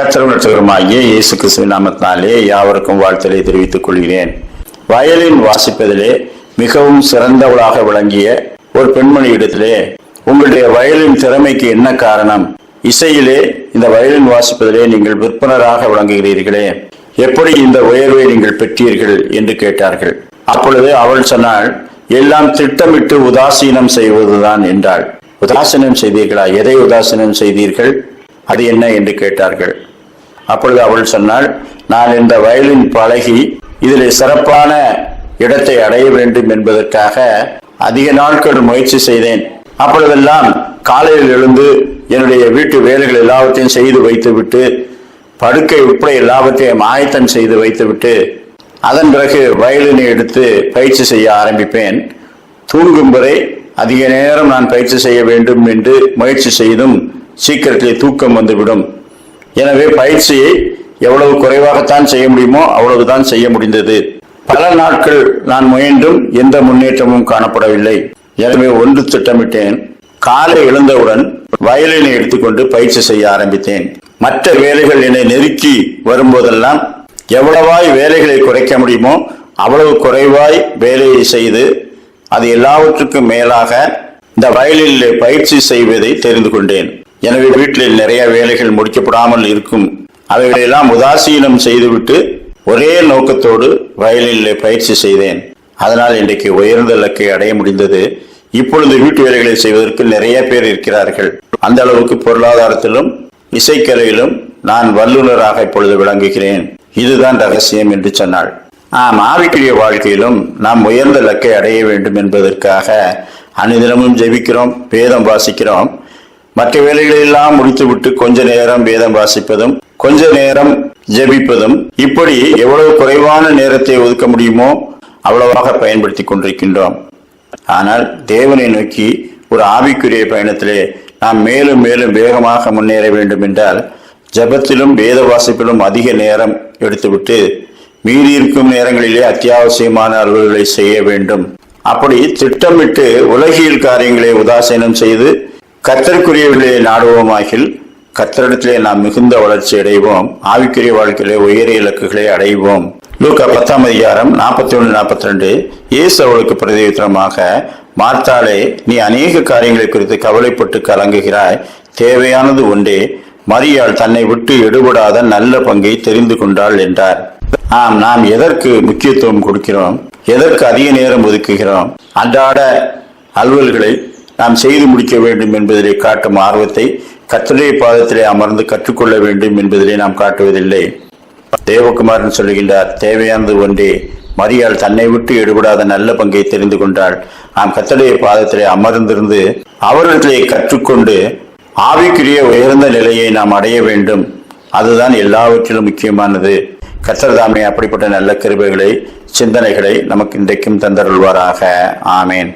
கத்திரமற்றவருமாகிய இயேசு கிறிஸ்து நாமத்தினாலே யாவருக்கும் வாழ்த்தலை தெரிவித்துக் கொள்கிறேன். வயலின் வாசிப்பதிலே மிகவும் சிறந்தவளாக விளங்கிய ஒரு பெண்மணியிடத்திலே உங்களுடைய வயலின் திறமைக்கு என்ன காரணம்? இசையிலே இந்த வயலின் வாசிப்பதிலே நீங்கள் விற்பனராக விளங்குகிறீர்களே. எப்படி இந்த உயர்வை நீங்கள் பெற்றீர்கள் என்று கேட்டார்கள். அப்பொழுது அவள் சொன்னாள் எல்லாம் திட்டமிட்டு உதாசீனம் செய்வதுதான் என்றாள். உதாசீனம் செய்தீர்களா? எதை உதாசீனம் செய்தீர்கள்? அது என்ன? என்று கேட்டார்கள். அப்பொழுது அவள் சொன்னாள் நான் இந்த வயலின் பழகி இதில் சிறப்பான இடத்தை அடைய வேண்டும் என்பதற்காக அதிக நாட்கள் முயற்சி செய்தேன். அப்பொழுதெல்லாம் காலையில் எழுந்து என்னுடைய வீட்டு வேலைகள் எல்லாவற்றையும் செய்து வைத்துவிட்டு படுக்கை உட்பட எல்லாவற்றையும் ஆயத்தம் செய்து வைத்துவிட்டு அதன் பிறகு வயலினை எடுத்து பயிற்சி செய்ய ஆரம்பிப்பேன். தூங்கும் வரை அதிக நேரம் நான் பயிற்சி செய்ய வேண்டும் என்று முயற்சி செய்தும் சீக்கிரத்திலே தூக்கம் வந்துவிடும். எனவே பயிற்சியை எவ்வளவு குறைவாகத்தான் செய்ய முடியுமோ அவ்வளவுதான் செய்ய முடிந்தது. பல நாட்கள் நான் முயன்றும் எந்த முன்னேற்றமும் காணப்படவில்லை. எனவே ஒன்று திட்டமிட்டேன். காலை எழுந்தவுடன் வயலினை எடுத்துக்கொண்டு பயிற்சி செய்ய ஆரம்பித்தேன். மற்ற வேலைகள் என்னை நெருக்கி வரும்போதெல்லாம் எவ்வளவாய் வேலைகளை குறைக்க முடியுமோ அவ்வளவு குறைவாய் வேலையை செய்து அது எல்லாவற்றுக்கும் மேலாக இந்த வயலில் பயிற்சி செய்வதை தெரிந்து கொண்டேன். எனவே வீட்டில் நிறைய வேலைகள் முடிக்கப்படாமல் இருக்கும். அவைகளெல்லாம் உதாசீனம் செய்துவிட்டு ஒரே நோக்கத்தோடு வயலில் பயிற்சி செய்தேன். அதனால் இன்றைக்கு உயர்ந்த இலக்கை அடைய முடிந்தது. இப்பொழுது வீட்டு வேலைகளை செய்வதற்கு நிறைய பேர் இருக்கிறார்கள். அந்த அளவுக்கு பொருளாதாரத்திலும் இசைக்கலையிலும் நான் வல்லுநராக இப்பொழுது விளங்குகிறேன். இதுதான் ரகசியம் என்று சொன்னாள். ஆம் ஆவிக்குரிய வாழ்க்கையிலும் நாம் உயர்ந்த இலக்கை அடைய வேண்டும் என்பதற்காக அனுதினமும் ஜெபிக்கிறோம் வேதம் வாசிக்கிறோம். மற்ற வேலைகளெல்லாம் முடித்துவிட்டு கொஞ்ச நேரம் வேதம் வாசிப்பதும் கொஞ்ச நேரம் ஜெபிப்பதும் இப்படி எவ்வளவு குறைவான நேரத்தை ஒதுக்க முடியுமோ அவ்வளவாக பயன்படுத்தி கொண்டிருக்கின்றோம். ஆனால் தேவனை நோக்கி ஒரு ஆவிக்குரிய பயணத்திலே நாம் மேலும் மேலும் வேகமாக முன்னேற வேண்டும் என்றால் ஜபத்திலும் வேத வாசிப்பிலும் அதிக நேரம் எடுத்துவிட்டு மீறி இருக்கும் நேரங்களிலே அத்தியாவசியமான அலுவல்களை செய்ய வேண்டும். அப்படி திட்டமிட்டு உலகியல் காரியங்களை உதாசீனம் செய்து கத்தருக்குரியவர்களை நாடுவோமாகில் கத்தரிடத்திலே நாம் மிகுந்த வளர்ச்சி அடைவோம் ஆவிக்குரிய வாழ்க்கையிலே உயரிய இலக்குகளை அடைவோம். லூக்கா பத்தாம் அதிகாரம் நாற்பத்தி ஒன்று நாற்பத்தி ரெண்டு இயேசு அவளுக்கு பிரதியுத்தரமாக மார்த்தாலே நீ அநேக காரியங்களை குறித்து கவலைப்பட்டு கலங்குகிறாய். தேவையானது ஒன்றே மரியாள் தன்னை விட்டு எடுபடாத நல்ல பங்கை தெரிந்து கொண்டாள் என்றார். ஆம் நாம் எதற்கு முக்கியத்துவம் கொடுக்கிறோம்? எதற்கு அதிக நேரம் ஒதுக்குகிறோம்? அன்றாட அலுவல்களை நாம் செய்து முடிக்க வேண்டும் என்பதிலே காட்டும் ஆர்வத்தை கத்தருடைய பாதத்திலே அமர்ந்து கற்றுக்கொள்ள வேண்டும் என்பதிலே நாம் காட்டுவதில்லை. தேவகுமாரன் சொல்லுகின்றார் தேவையானது ஒன்றே. மரியாள் தன்னை விட்டு எடுபடாத நல்ல பங்கை தெரிந்து கொண்டாள். நாம் கத்தடைய பாதத்திலே அமர்ந்திருந்து அவர்களிடத்திலே கற்றுக்கொண்டு ஆவிக்குரிய உயர்ந்த நிலையை நாம் அடைய வேண்டும். அதுதான் எல்லாவற்றிலும் முக்கியமானது. கத்தர்தாமே அப்படிப்பட்ட நல்ல கிருபைகளை சிந்தனைகளை நமக்கு இன்றைக்கும் தந்தருள்வாராக. ஆமேன்.